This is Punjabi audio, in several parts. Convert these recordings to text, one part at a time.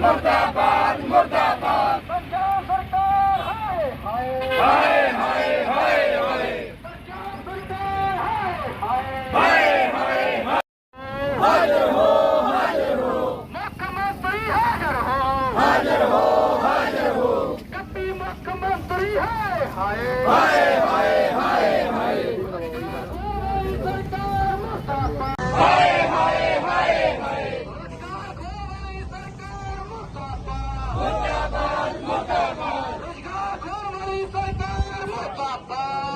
ਮੁਰਦਾਬਾਦ ਮੁਰਦਾਬਾਦ। ਪੰਜਾਬ ਸਰਕਾਰ ਹਾਏ ਹਾਏ। ਹਾਏ ਹਾਏ ਹਾਏ ਪੰਜਾਬ ਸਰਕਾਰ ਹਾਏ ਹਾਏ। ਹਾਏ ਮੁੱਖ ਮੰਤਰੀ ਹਾਜ਼ਰ ਹੋ। ਹਾਜ਼ਰ ਹੋ ਹਾਜ਼ਰ ਹੋ। ਕੱਪੀ ਮੁੱਖ ਮੰਤਰੀ ਹਾਏ ਹਾਏ ਹਾਏ ਹਾਏ ਹਾਏ ਹਾਏ ਸਰਕਾਰ ਮੁਰਦਾਬਾਦ ਹਾਏ ਹਾਏ ਹਾਏ ਹਾਏ ਰੁਜ਼ਗਾਰ ਖੋਵਾਈ ਸਰਕਾਰ ਮੁਰਦਾਬਾਦ ਮੁਰਦਾਬਾਦ ਮੁਰਦਾਬਾਦ ਰੁਜ਼ਗਾਰ ਖੋਵਾਈ ਸਰਕਾਰ ਮੁਰਦਾਬਾਦ ਮੁਰਦਾਬਾਦ ਮੁਰਦਾਬਾਦ ਰੁਜ਼ਗਾਰ ਖੋਵਾਈ ਸਰਕਾਰ ਘਟੀਆ ਸਿੱਖਿਆ ਨੀਤੀਆਂ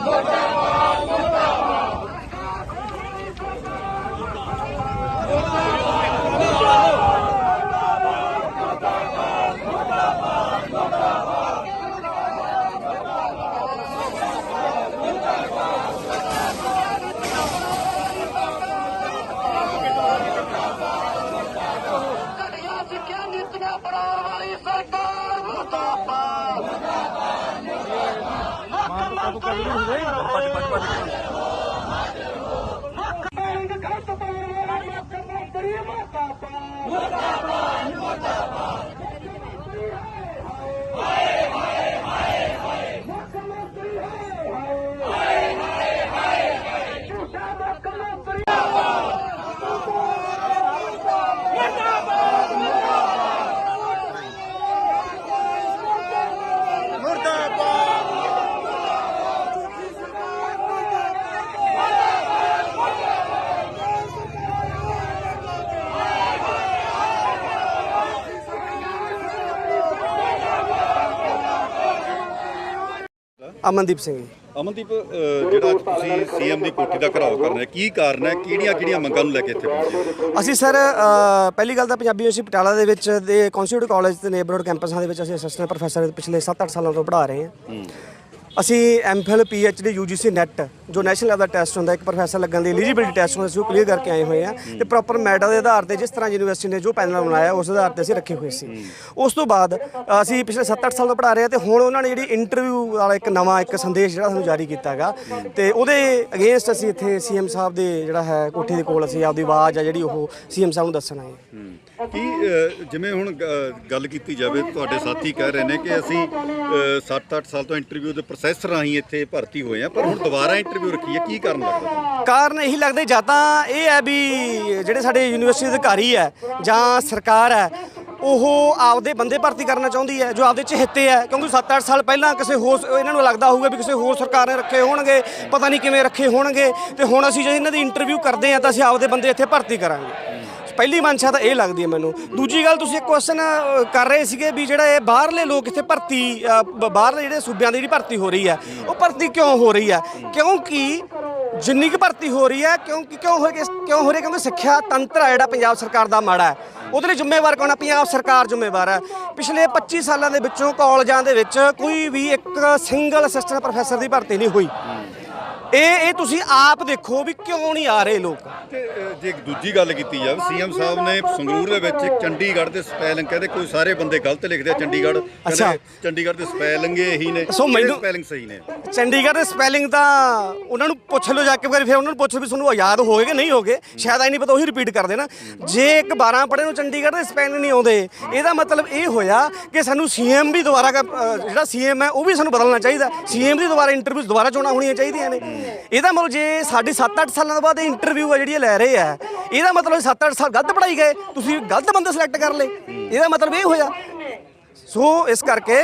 ਬਣਾਉਣ ਵਾਲੀ ਸਰਕਾਰ ਮੁਰਦਾਬਾਦ। ਮੁੱਖ ਮੰਗ ਖੱਤ ਪਾਉਣ ਵਾਲਾ ਮੁੱਖ ਮੰਤਰੀ ਮੁਰਦਾਬਾਦ ਮੁਰਦਾਬਾਦ ਮੁਰਦਾਬਾਦ ਹਾਏ ਹਾਏ ਹਾਏ ਹਾਏ ਮੁੱਖ ਮੰਤਰੀ ਹਾਏ ਹਾਏ ਹਾਏ ਹਾਏ ਝੂਠਾ ਮੁੱਖ ਮੰਤਰੀ ਅਮਨਦੀਪ ਸਿੰਘ ਜੀ। ਅਮਨਦੀਪ ਅਹ, ਜਿਹੜਾ ਅੱਜ ਤੁਸੀਂ ਸੀਐਮ ਦੀ ਕੋਠੀ ਦਾ ਘਰਾਓ ਕਰਨਾ ਹੈ ਕੀ ਕਾਰਨ ਹੈ? ਕਿਹੜੀਆਂ ਕਿਹੜੀਆਂ ਮੰਗਾਂ ਨੂੰ ਲੈ ਕੇ ਇੱਥੇ ਪਹੁੰਚੇ ਅਸੀਂ ਸਰ ਅ, ਪਹਿਲੀ ਗੱਲ ਤਾਂ ਪੰਜਾਬੀ ਯੂਨੀਵਰਸਿਟੀ ਪਟਿਆਲਾ ਦੇ ਵਿੱਚ ਦੇ ਕੌਂਸਟੀਟਿਊਟ ਕਾਲਜ ਤੇ ਨੇਬਰਹੁੱਡ ਕੈਂਪਸਾਂ ਦੇ ਵਿੱਚ ਅਸੀਂ ਅਸਿਸਟੈਂਟ ਪ੍ਰੋਫੈਸਰ ਪਿਛਲੇ 7-8 ਸਾਲਾਂ ਤੋਂ ਪੜ੍ਹਾ ਰਹੇ ਹਾਂ। ਅਸੀਂ ਐਮਫਿਲ ਪੀਐਚਡੀ ਯੂਜੀਸੀ ਨੈਟ ਜੋ ਨੈਸ਼ਨਲ ਲੈਵਲ ਦਾ ਟੈਸਟ ਹੁੰਦਾ ਇੱਕ ਪ੍ਰੋਫੈਸਰ ਲੱਗਣ ਦੀ ਐਲੀਜੀਬਿਲਟੀ ਟੈਸਟ ਹੁੰਦਾ ਸੀ ਉਹ ਕਲੀਅਰ ਕਰਕੇ ਆਏ ਹੋਏ ਆ। ਤੇ ਪ੍ਰੋਪਰ ਮੈਟਰ ਦੇ ਆਧਾਰ ਤੇ ਜਿਸ ਤਰ੍ਹਾਂ ਯੂਨੀਵਰਸਿਟੀ ਨੇ ਜੋ ਪੈਨਲ ਬਣਾਇਆ ਉਸ ਆਧਾਰ ਤੇ ਅਸੀਂ ਰੱਖੇ ਹੋਏ ਸੀ। ਉਸ ਤੋਂ ਬਾਅਦ ਅਸੀਂ ਪਿਛਲੇ 7-8 ਸਾਲ ਤੋਂ ਪੜ੍ਹਾ ਰਹੇ ਹਾਂ ਤੇ ਹੁਣ ਉਹਨਾਂ ਨੇ ਜਿਹੜੀ ਇੰਟਰਵਿਊ ਵਾਲਾ ਇੱਕ ਨਵਾਂ ਇੱਕ ਸੰਦੇਸ਼ ਜਿਹੜਾ ਸਾਨੂੰ ਜਾਰੀ ਕੀਤਾ ਹੈਗਾ ਤੇ ਉਹਦੇ ਅਗੇਂਸਟ ਅਸੀਂ ਇੱਥੇ ਸੀਐਮ ਸਾਹਿਬ ਦੇ ਜਿਹੜਾ ਹੈ ਕੋਠੀ ਦੇ ਕੋਲ ਅਸੀਂ ਆਪਦੀ ਆਵਾਜ਼ ਆ ਜਿਹੜੀ ਉਹ ਸੀਐਮ ਸਾਹਿਬ ਨੂੰ ਦੱਸਣ ਆਏ ਹਾਂ। ਕੀ ਜਿਵੇਂ ਹੁਣ ਗੱਲ ਕੀਤੀ ਜਾਵੇ ਤੁਹਾਡੇ ਸਾਥੀ ਕਹਿ ਰਹੇ ਨੇ ਕਿ ਅਸੀਂ 7-8 ਸਾਲ ਤੋਂ ਇੰਟਰਵਿਊ ਦੇ ਪ੍ਰੋਸੈਸ ਰਾਹੀਂ ਇੱਥੇ ਭਰਤੀ ਹੋਏ ਆ, ਪਰ ਹੁਣ ਦੁਬਾਰਾ ਇੰਟਰਵਿਊ ਰੱਖੀ ਹੈ ਕੀ ਕਾਰਨ ਲੱਗਦਾ ਤੁਹਾਨੂੰ? ਕਾਰਨ ਇਹੀ ਲੱਗਦਾ, ਜਾਂ ਤਾਂ ਇਹ ਹੈ ਵੀ ਜਿਹੜੇ ਸਾਡੇ ਯੂਨੀਵਰਸਿਟੀ ਅਧਿਕਾਰੀ ਹੈ, ਜਾਂ ਸਰਕਾਰ ਹੈ, ਉਹ ਆਪਦੇ ਬੰਦੇ ਭਰਤੀ ਕਰਨਾ ਚਾਹੁੰਦੀ ਹੈ, ਜੋ ਆਪਦੇ ਚਹੇਤੇ ਹੈ, ਕਿਉਂਕਿ 7-8 ਸਾਲ ਪਹਿਲਾਂ ਕਿਸੇ ਹੋਰ ਇਹਨਾਂ ਨੂੰ ਲੱਗਦਾ ਹੋਊਗਾ ਵੀ ਕਿਸੇ ਹੋਰ ਸਰਕਾਰ ਨੇ ਰੱਖੇ ਹੋਣਗੇ, ਪਤਾ ਨਹੀਂ ਕਿਵੇਂ ਰੱਖੇ ਹੋਣਗੇ, ਤੇ ਹੁਣ ਅਸੀਂ ਜੇ ਇਹਨਾਂ ਦੀ ਇੰਟਰਵਿਊ ਕਰਦੇ ਹਾਂ, ਤਾਂ ਅਸੀਂ ਆਪਦੇ ਬੰਦੇ ਇੱਥੇ ਭਰਤੀ ਕਰਾਂਗੇ। ਪਹਿਲੀ ਮਨਸ਼ਾ ਤਾਂ ਇਹ ਲੱਗਦੀ ਹੈ ਮੈਨੂੰ। ਦੂਜੀ ਗੱਲ ਤੁਸੀਂ ਇੱਕ ਕੁਐਸਚਨ ਕਰ ਰਹੇ ਸੀਗੇ ਵੀ ਜਿਹੜਾ ਇਹ ਬਾਹਰਲੇ ਲੋਕ ਇੱਥੇ ਭਰਤੀ ਬਾਹਰਲੇ ਜਿਹੜੇ ਸੂਬਿਆਂ ਦੀ ਜਿਹੜੀ ਭਰਤੀ ਹੋ ਰਹੀ ਹੈ, ਉਹ ਭਰਤੀ ਕਿਉਂ ਹੋ ਰਹੀ ਹੈ? ਕਿਉਂਕਿ ਜਿੰਨੀ ਕੁ ਭਰਤੀ ਹੋ ਰਹੀ ਹੈ, ਕਿਉਂਕਿ ਕਿਉਂ ਹੋ ਰਹੀ ਕਿਉਂ ਹੋ ਰਹੀ ਕਿਉਂਕਿ ਸਿੱਖਿਆ ਤੰਤਰ ਹੈ ਜਿਹੜਾ ਪੰਜਾਬ ਸਰਕਾਰ ਦਾ ਮਾੜਾ ਹੈ। ਉਹਦੇ ਲਈ ਜ਼ਿੰਮੇਵਾਰ ਕੌਣ ਹੈ? ਪੰਜਾਬ ਸਰਕਾਰ ਜ਼ਿੰਮੇਵਾਰ ਹੈ। ਪਿਛਲੇ 25 ਸਾਲਾਂ ਦੇ ਵਿੱਚੋਂ ਕਾਲਜਾਂ ਦੇ ਵਿੱਚ ਕੋਈ ਵੀ ਇੱਕ ਸਿੰਗਲ ਅਸਿਸਟੈਂਟ ਪ੍ਰੋਫੈਸਰ ਦੀ ਭਰਤੀ ਨਹੀਂ ਹੋਈ। ਇਹ ਇਹ ਤੁਸੀਂ ਆਪ ਦੇਖੋ ਵੀ ਕਿਉਂ ਨਹੀਂ ਆ ਰਹੇ ਲੋਕ। ਤੇ ਜੇ ਦੂਜੀ ਗੱਲ ਕੀਤੀ ਜਾਵੇ ਸੀਐਮ ਸਾਹਿਬ ਨੇ ਸੰਗਰੂਰ ਦੇ ਵਿੱਚ ਇੱਕ ਚੰਡੀਗੜ੍ਹ ਦੇ ਸਪੈਲਿੰਗ ਕਹਿੰਦੇ ਕੋਈ ਸਾਰੇ ਬੰਦੇ ਗਲਤ ਲਿਖਦੇ ਆ ਚੰਡੀਗੜ੍ਹ ਅੱਛਾ। ਕਹਿੰਦੇ ਚੰਡੀਗੜ੍ਹ ਦੇ ਸਪੈਲਿੰਗ ਇਹੀ ਨੇ ਸੋ ਮੈਨੂੰ- ਸਪੈਲਿੰਗ ਸਹੀ ਨੇ? ਚੰਡੀਗੜ੍ਹ ਦੇ ਸਪੈਲਿੰਗ ਤਾਂ ਉਹਨਾਂ ਨੂੰ ਪੁੱਛ ਲਓ ਜਾ ਕੇ ਫਿਰ ਫਿਰ ਉਹਨਾਂ ਨੂੰ ਪੁੱਛ ਵੀ ਤੁਹਾਨੂੰ ਯਾਦ ਹੋਏ ਕਿ ਨਹੀਂ ਹੋਗੇ ਸ਼ਾਇਦ ਆਈ ਨਹੀਂ ਪਤਾ ਉਹੀ ਰਿਪੀਟ ਕਰ ਦੇਣਾ। ਜੇ ਇੱਕ 12 ਪੜ੍ਹੇ ਨੂੰ ਚੰਡੀਗੜ੍ਹ ਦੇ ਸਪੈਲਿੰਗ ਨਹੀਂ ਆਉਂਦੇ ਇਹਦਾ ਮਤਲਬ ਇਹ ਹੋਇਆ ਕਿ ਸਾਨੂੰ ਸੀਐਮ ਵੀ ਦੁਬਾਰਾ ਕ- ਅ, ਜਿਹੜਾ ਸੀਐਮ ਹੈ ਉਹ ਵੀ ਸਾਨੂੰ ਬਦਲਣਾ ਚਾਹੀਦਾ। ਸੀਐਮ ਦੀ ਦੁਬਾਰਾ ਇੰਟਰਵਿਊ ਦੁਬਾਰਾ ਚੋਣਾਂ ਹੋਣੀਆਂ ਚਾਹੀਦੀਆਂ ਨੇ। ਇਹਦਾ ਮਤਲਬ ਜੇ ਸਾਡੀ 7-8 ਸਾਲਾਂ ਤੋਂ ਬਾਅਦ ਇਹ ਇੰਟਰਵਿਊ ਆ ਜਿਹੜੀ ਇਹ ਲੈ ਰਹੇ ਆ, ਇਹਦਾ ਮਤਲਬ 7-8 ਸਾਲ ਗਲਤ ਪੜਾਈ ਗਏ, ਤੁਸੀਂ ਗਲਤ ਬੰਦੇ ਸਿਲੈਕਟ ਕਰ ਲਏ। ਇਹਦਾ ਮਤਲਬ ਇਹ ਹੋਇਆ। ਸੋ ਇਸ ਕਰਕੇ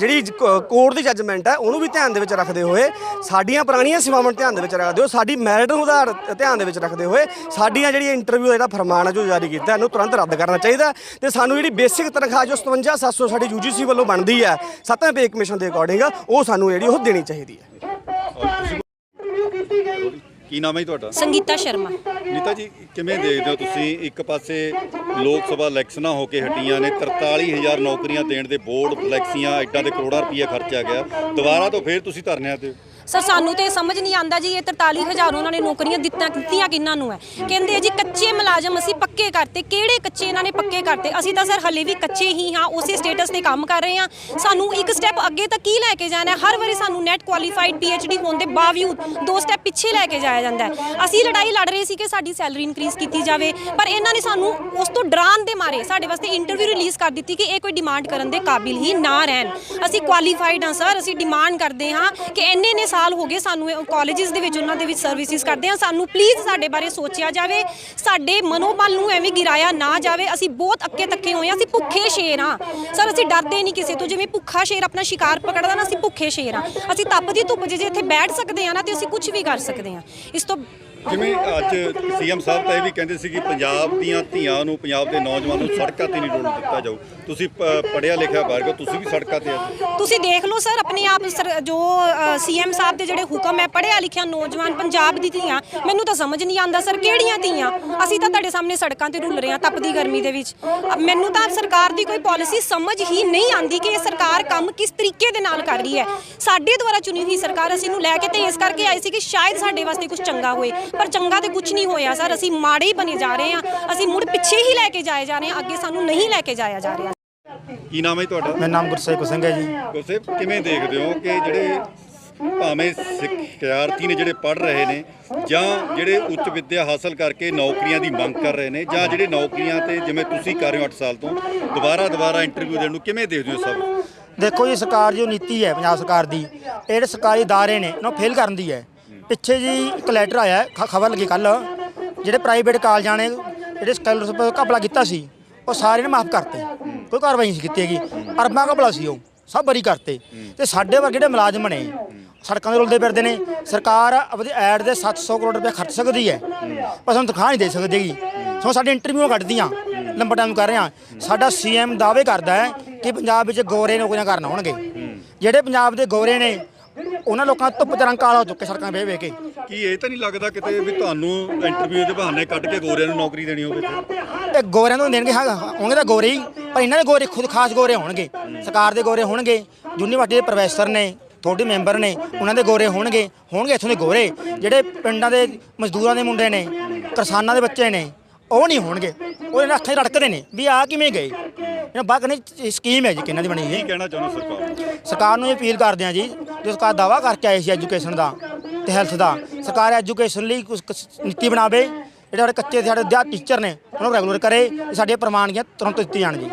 ਜਿਹੜੀ ਕੋਰਟ ਦੀ ਜੱਜਮੈਂਟ ਹੈ ਉਹਨੂੰ ਵੀ ਧਿਆਨ ਦੇ ਵਿੱਚ ਰੱਖਦੇ ਹੋਏ, ਸਾਡੀਆਂ ਪੁਰਾਣੀਆਂ ਸੇਵਾਵਾਂ ਨੂੰ ਧਿਆਨ ਦੇ ਵਿੱਚ ਰੱਖਦੇ ਹੋ ਸਾਡੀ ਮੈਰਿਟ ਨੂੰ ਉਧਾਰ, ਧਿਆਨ ਦੇ ਵਿੱਚ ਰੱਖਦੇ ਹੋਏ, ਸਾਡੀਆਂ ਜਿਹੜੀਆਂ ਇੰਟਰਵਿਊ ਦਾ ਜਿਹੜਾ ਫਰਮਾਨ ਹੈ ਜੋ ਜਾਰੀ ਕੀਤਾ ਇਹਨੂੰ ਤੁਰੰਤ ਰੱਦ ਕਰਨਾ ਚਾਹੀਦਾ। ਹੈ ਤੇ ਸਾਨੂੰ ਜਿਹੜੀ ਬੇਸਿਕ ਤਨਖਾਹ, ਜੋ 57700 ਸਾਡੀ ਯੂਜੀਸੀ ਵੱਲੋਂ ਬਣਦੀ ਹੈ, ਸੱਤਵੇਂ ਪੇ ਕਮਿਸ਼ਨ ਦੇ ਅਕੋਰਡਿੰਗ ਉਹ ਸਾਨੂੰ ਜਿਹੜੀ ਉਹ ਦੇਣੀ ਚਾਹੀਦੀ ਹੈ। ਕੀ ਨਾਮ ਹੈ ਜੀ ਤੁਹਾਡਾ? ਸੰਗੀਤਾ ਸ਼ਰਮਾ। ਨੀਤਾ ਜੀ ਕਿਵੇਂ ਦੇਖਦੇ ਹੋ ਤੁਸੀਂ ਇੱਕ ਪਾਸੇ ਲੋਕ ਸਭਾ ਇਲੈਕਸ਼ਨਾਂ ਹੋ ਕੇ ਹਟੀਆਂ ਨੇ 43000 ਨੌਕਰੀਆਂ ਦੇਣ ਦੇ ਬੋਰਡ ਫਲੈਕਸੀਆਂ ਐਡਾ ਦੇ ਕਰੋੜਾਂ ਰੁਪਈਆ ਖਰਚਿਆ ਗਿਆ। ਦੁਬਾਰਾ ਤੋਂ ਫੇਰ ਤੁਸੀਂ ਧਰਨਿਆਂ ਤੇ ਸਰ, ਸਾਨੂੰ ਤੇ ਸਮਝ ਨਹੀਂ ਆਂਦਾ ਜੀ, ਇਹ 43000 ਉਹਨਾਂ ਨੇ ਨੌਕਰੀਆਂ ਦਿੱਤੀਆਂ ਦਿੱਤੀਆਂ ਕਿੰਨਾਂ ਨੂੰ ਹੈ? ਕਹਿੰਦੇ ਜੀ, ਕੱਚੇ ਮੁਲਾਜ਼ਮ ਅਸੀਂ ਪੱਕੇ ਕਰਤੇ। ਕਿਹੜੇ ਕੱਚੇ ਇਹਨਾਂ ਨੇ ਪੱਕੇ ਕਰਤੇ? ਅਸੀਂ ਤਾਂ ਸਰ ਹਲੇ ਵੀ ਕੱਚੇ ਹੀ ਹਾਂ, ਉਸੇ ਸਟੇਟਸ ਤੇ ਕੰਮ ਕਰ ਰਹੇ ਹਾਂ। ਸਾਨੂੰ ਇੱਕ ਸਟੈਪ ਅੱਗੇ ਤੱਕ ਕੀ ਲੈ ਕੇ ਜਾਣਾ ਹਰ ਵਾਰੀ ਸਾਨੂੰ ਨੈਟ ਕੁਆਲੀਫਾਈਡ ਪੀਐਚਡੀ ਹੋਣ ਦੇ ਬਾਵਜੂਦ ਦੋ ਸਟੈਪ ਪਿੱਛੇ ਲੈ ਕੇ ਜਾਇਆ ਜਾਂਦਾ ਹੈ। ਅਸੀਂ ਲੜਾਈ ਲੜ ਰਹੇ ਸੀ ਕਿ ਸਾਡੀ ਸੈਲਰੀ ਇਨਕਰੀਜ਼ ਕੀਤੀ ਜਾਵੇ, ਪਰ ਇਹਨਾਂ ਨੇ ਸਾਨੂੰ ਉਸ ਤੋਂ ਡਰਾਉਣ ਦੇ ਮਾਰੇ, ਸਾਡੇ ਵਾਸਤੇ ਇੰਟਰਵਿਊ ਰਿਲੀਜ਼ ਕਰ ਦਿੱਤੀ ਕਿ ਇਹ ਕੋਈ ਡਿਮਾਂਡ ਕਰਨ ਦੇ ਕਾਬਿਲ ਹੀ ਨਾ ਰਹਿਣ। ਅਸੀਂ ਕੁਆਲੀਫਾਈਡ ਹਾਂ, ਸਰ। ਅਸੀਂ ਡਿਮਾਂਡ ਕਰਦੇ ਹਾਂ ਕਿ ਇੰਨੇ ਨੇ ਸਾਲ ਹੋ ਗਏ ਸਾਨੂੰ ਕਾਲਜਿਸ ਦੇ ਵਿੱਚ, ਉਹਨਾਂ ਦੇ ਵਿੱਚ ਸਰਵਿਸਿਜ਼ ਕਰਦੇ ਹਾਂ। ਸਾਨੂੰ ਪਲੀਜ਼ ਸਾਡੇ ਬਾਰੇ ਸੋਚਿਆ ਜਾਵੇ। ਸਾਡੇ ਮਨੋਬਲ ਨੂੰ ਐਵੇਂ ਗਿਰਾਇਆ ਨਾ ਜਾਵੇ। ਅਸੀਂ ਬਹੁਤ ਅੱਕੇ ਤੱਕੇ ਹੋਏ ਹਾਂ। ਅਸੀਂ ਭੁੱਖੇ ਸ਼ੇਰ ਹਾਂ। ਸਰ, ਅਸੀਂ ਡਰਦੇ ਨਹੀਂ ਕਿਸੇ ਤੋਂ। ਜਿਵੇਂ ਭੁੱਖਾ ਸ਼ੇਰ ਆਪਣਾ ਸ਼ਿਕਾਰ ਪਕੜਦਾ ਨਾ, ਅਸੀਂ ਭੁੱਖੇ ਸ਼ੇਰ ਹਾਂ। ਅਸੀਂ ਤਪਦੀ ਧੁੱਪ 'ਚ ਜੇ ਇੱਥੇ ਬੈਠ ਸਕਦੇ ਹਾਂ ਨਾ, ਤੇ ਅਸੀਂ ਕੁਝ ਵੀ ਕਰ ਸਕਦੇ ਹਾਂ। ਇਸ ਤੋਂ ਜਿਵੇਂ ਅੱਜ ਸੀਐਮ ਸਾਹਿਬ ਤਾਂ ਇਹ ਵੀ ਕਹਿੰਦੇ ਸੀ ਕਿ ਪੰਜਾਬ ਦੀਆਂ ਧੀਆਂ ਨੂੰ, ਪੰਜਾਬ ਦੇ ਨੌਜਵਾਨਾਂ ਨੂੰ ਸੜਕਾਂ ਤੇ ਨਹੀਂ ਰੋਣ ਦਿੱਤਾ ਜਾਊ। ਤੁਸੀਂ ਪ- ਲਿਖਿਆ ਵਰਗ ਤੁਸੀਂ ਵੀ ਸੜਕਾਂ ਤੇ ਅੱਜ ਤੁਸੀਂ ਦੇਖ ਲਓ ਸਰ, ਆਪਣੇ ਆਪ ਜੋ ਸੀਐਮ ਸਾਹਿਬ ਦੇ ਜਿਹੜੇ ਹੁਕਮ ਹੈ, ਪੜ੍ਹਿਆ ਲਿਖਿਆ ਨੌਜਵਾਨ ਪੰਜਾਬ ਦੀ ਧੀਆਂ, ਮੈਨੂੰ ਤਾਂ ਸਮਝ ਨਹੀਂ ਆਉਂਦਾ ਸਰ, ਕਿਹੜੀਆਂ ਧੀਆਂ? ਅਸੀਂ ਤਾਂ ਤੁਹਾਡੇ ਸਾਹਮਣੇ ਸੜਕਾਂ ਤੇ ਰੁਲ ਰਹੇ ਹਾਂ ਤਪਦੀ ਗਰਮੀ ਦੇ ਵਿੱਚ। ਮੈਨੂੰ ਤਾਂ ਸਰਕਾਰ ਦੀ ਕੋਈ ਪਾਲਿਸੀ ਸਮਝ ਹੀ ਨਹੀਂ ਆਉਂਦੀ ਕਿ ਇਹ ਸਰਕਾਰ ਕੰਮ ਕਿਸ ਤਰੀਕੇ ਦੇ ਨਾਲ ਕਰ ਰਹੀ ਹੈ। ਸਾਡੇ ਦੁਆਰਾ ਚੁਣੀ ਹੋਈ ਸਰਕਾਰ ਅਸੀਂ ਨੂੰ ਲੈ ਕੇ ਤੇ ਇਸ ਕਰਕੇ ਆਈ ਸੀ ਕਿ ਸ਼ਾਇਦ ਸਾਡੇ ਵਾਸਤੇ ਕੁਝ ਚੰਗਾ ਹੋਏ। ਪਰ ਚੰਗਾ ਤੇ ਕੁਝ ਨਹੀਂ ਹੋਇਆ ਸਰ ਅਸੀਂ ਮਾੜੇ ਹੀ ਬਣੇ ਜਾ ਰਹੇ ਹਾਂ ਅਸੀਂ ਮੁੜ ਪਿੱਛੇ ਹੀ ਲੈ ਕੇ ਜਾਏ ਜਾ ਰਹੇ ਹਾਂ ਅੱਗੇ ਸਾਨੂੰ ਨਹੀਂ ਲੈ ਕੇ ਜਾਇਆ ਜਾ ਰਿਹਾ ਕੀ ਨਾਮ ਹੈ ਤੁਹਾਡਾ ਮੇਰਾ ਨਾਮ ਗੁਰਸੇਵਕ ਸਿੰਘ ਹੈ ਜੀ ਗੁਰਸੇ ਕਿਵੇਂ ਦੇਖਦੇ ਹੋ ਕਿ ਜਿਹੜੇ ਭਾਵੇਂ ਸਿੱਖਿਆਰਥੀ ਨੇ ਜਿਹੜੇ ਪੜ੍ਹ ਰਹੇ ਨੇ ਜਾਂ ਜਿਹੜੇ ਉੱਚ ਵਿੱਦਿਆ ਹਾਸਲ ਕਰਕੇ ਨੌਕਰੀਆਂ ਦੀ ਮੰਗ ਕਰ ਰਹੇ ਨੇ ਜਾਂ ਜਿਹੜੇ ਨੌਕਰੀਆਂ ਤੇ ਜਿਵੇਂ ਤੁਸੀਂ ਕਰ ਰਹੇ ਹੋ 8 ਸਾਲ ਤੋਂ ਦੁਬਾਰਾ ਦੁਬਾਰਾ ਇੰਟਰਵਿਊ ਦੇਣ ਨੂੰ ਕਿਵੇਂ ਦੇਖਦੇ ਹੋ ਸਭ ਦੇਖੋ ਜੀ ਸਰਕਾਰ ਜੋ ਨੀਤੀ ਹੈ ਪੰਜਾਬ ਸਰਕਾਰ ਦੀ ਇਹ ਜਿਹੜੇ ਸਰਕਾਰੀ ادارے ਨੇ ਇਹਨਾਂ ਨੂੰ ਫੇਲ ਕਰਨ ਦੀ ਹੈ ਪਿੱਛੇ ਜੀ ਇੱਕ ਲੈਟਰ ਆਇਆ ਖਬਰ ਲੱਗੀ ਕੱਲ ਜਿਹੜੇ ਪ੍ਰਾਈਵੇਟ ਕਾਲਜਾਂ ਨੇ ਜਿਹੜੇ ਸਕਾਲਰਸ਼ਿਪ ਘਪਲਾ ਕੀਤਾ ਸੀ, ਉਹ ਸਾਰੇ ਨੇ ਮਾਫ ਕਰਤੇ। ਕੋਈ ਕਾਰਵਾਈ ਨਹੀਂ ਸੀ ਕੀਤੀ ਹੈਗੀ। ਅਰਬਾਂ ਘਪਲਾ ਸੀ ਉਹ, ਸਭ ਬਰੀ ਕਰਤੇ। ਤੇ ਸਾਡੇ ਵਰਗੇ ਜਿਹੜੇ ਮੁਲਾਜ਼ਮ ਨੇ, ਸੜਕਾਂ ਦੇ ਰੁਲਦੇ ਫਿਰਦੇ ਨੇ, ਸਰਕਾਰ ਆਪਣੀ ਐਡ ਦੇ 700 ਕਰੋੜ ਰੁਪਏ ਖਰਚ ਸਕਦੀ ਹੈ। ਪਰ ਸਾਨੂੰ ਤਨਖਾਹ ਨਹੀਂ ਦੇ ਸਕਦੀ ਹੈਗੀ। ਸੋ ਸਾਡੇ ਇੰਟਰਵਿਊ ਕੱਢਦੀਆਂ ਲੰਬਾ ਟਾਈਮ ਕਰ ਰਹੇ। ਹਾਂ ਸਾਡਾ ਸੀਐਮ ਦਾਅਵੇ ਕਰਦਾ ਹੈ ਕਿ ਪੰਜਾਬ ਵਿੱਚ ਗੋਰੇ ਨੌਕਰੀਆਂ ਕਰਨ ਆਉਣਗੇ। ਜਿਹੜੇ ਪੰਜਾਬ ਦੇ ਗੋਰੇ ਨੇ ਉਹਨਾਂ ਲੋਕਾਂ ਦਾ ਧੁੱਪ ਚ ਰੰਗ ਕਾਲਾ ਹੋ ਚੁੱਕੇ ਸੜਕਾਂ 'ਤੇ ਵੇਖ ਕੇ। ਕੀ ਇਹ ਤਾਂ ਨਹੀਂ ਲੱਗਦਾ ਕਿਤੇ ਵੀ ਤੁਹਾਨੂੰ ਇੰਟਰਵਿਊ ਦੇ ਬਹਾਨੇ ਕੱਢ ਕੇ ਗੋਰਿਆਂ ਨੂੰ ਨੌਕਰੀ ਦੇਣੀ ਹੋਵੇ ਤੇ ਗੋਰਿਆਂ ਨੂੰ ਦੇਣਗੇ ਹਾਂ ਹੋਣਗੇ ਤਾਂ ਗੋਰੇ ਹੀ ਪਰ ਇਹਨਾਂ ਦੇ ਗੋਰੇ ਖੁਦ ਖਾਸ ਗੋਰੇ ਹੋਣਗੇ। ਸਰਕਾਰ ਦੇ ਗੋਰੇ ਹੋਣਗੇ ਯੂਨੀਵਰਸਿਟੀ ਦੇ ਪ੍ਰੋਫੈਸਰ ਨੇ ਥੋੜੇ ਮੈਂਬਰ ਨੇ ਉਹਨਾਂ ਦੇ ਗੋਰੇ ਹੋਣਗੇ ਹੋਣਗੇ ਇੱਥੋਂ ਦੇ ਗੋਰੇ। ਜਿਹੜੇ ਪਿੰਡਾਂ ਦੇ ਮਜ਼ਦੂਰਾਂ ਦੇ ਮੁੰਡੇ ਨੇ ਕਿਸਾਨਾਂ ਦੇ ਬੱਚੇ ਨੇ ਉਹ ਨਹੀਂ ਹੋਣਗੇ। ਉਹ ਇਹਨਾਂ ਅੱਖਾਂ 'ਚ ਰੜਕਦੇ ਨੇ ਵੀ ਆ ਕਿਵੇਂ ਗਏ? ਇਹਨਾਂ ਬਾਕ ਨਹੀਂ ਸਕੀਮ ਹੈ ਜੀ ਕਿਹਨਾਂ ਦੀ ਬਣੀ ਕੀ ਹੈ। ਕਹਿਣਾ ਚਾਹੁੰਦੇ ਸਰਕਾਰ ਸਰਕਾਰ ਨੂੰ ਇਹ ਅਪੀਲ ਕਰਦੇ ਆ ਜੀ ਜੋ ਸਰਕਾਰ ਦਾਵਾ ਕਰਕੇ ਆਈ ਸੀ ਐਜੂਕੇਸ਼ਨ ਦਾ ਤੇ ਹੈਲਥ ਦਾ ਸਰਕਾਰ ਐਜੂਕੇਸ਼ਨ ਲਈ ਕੁਝ ਨੀਤੀ ਬਣਾਵੇ ਜਿਹੜੇ ਸਾਡੇ ਕੱਚੇ ਸਾਡੇ ਵਿਦਿਆ ਟੀਚਰ ਨੇ ਉਹਨਾਂ ਨੂੰ ਰੈਗੂਲਰ ਕਰੇ ਸਾਡੀਆਂ ਪ੍ਰਮਾਣੀਆਂ ਤੁਰੰਤ ਦਿੱਤੀਆਂ ਜਾਣ ਜੀ।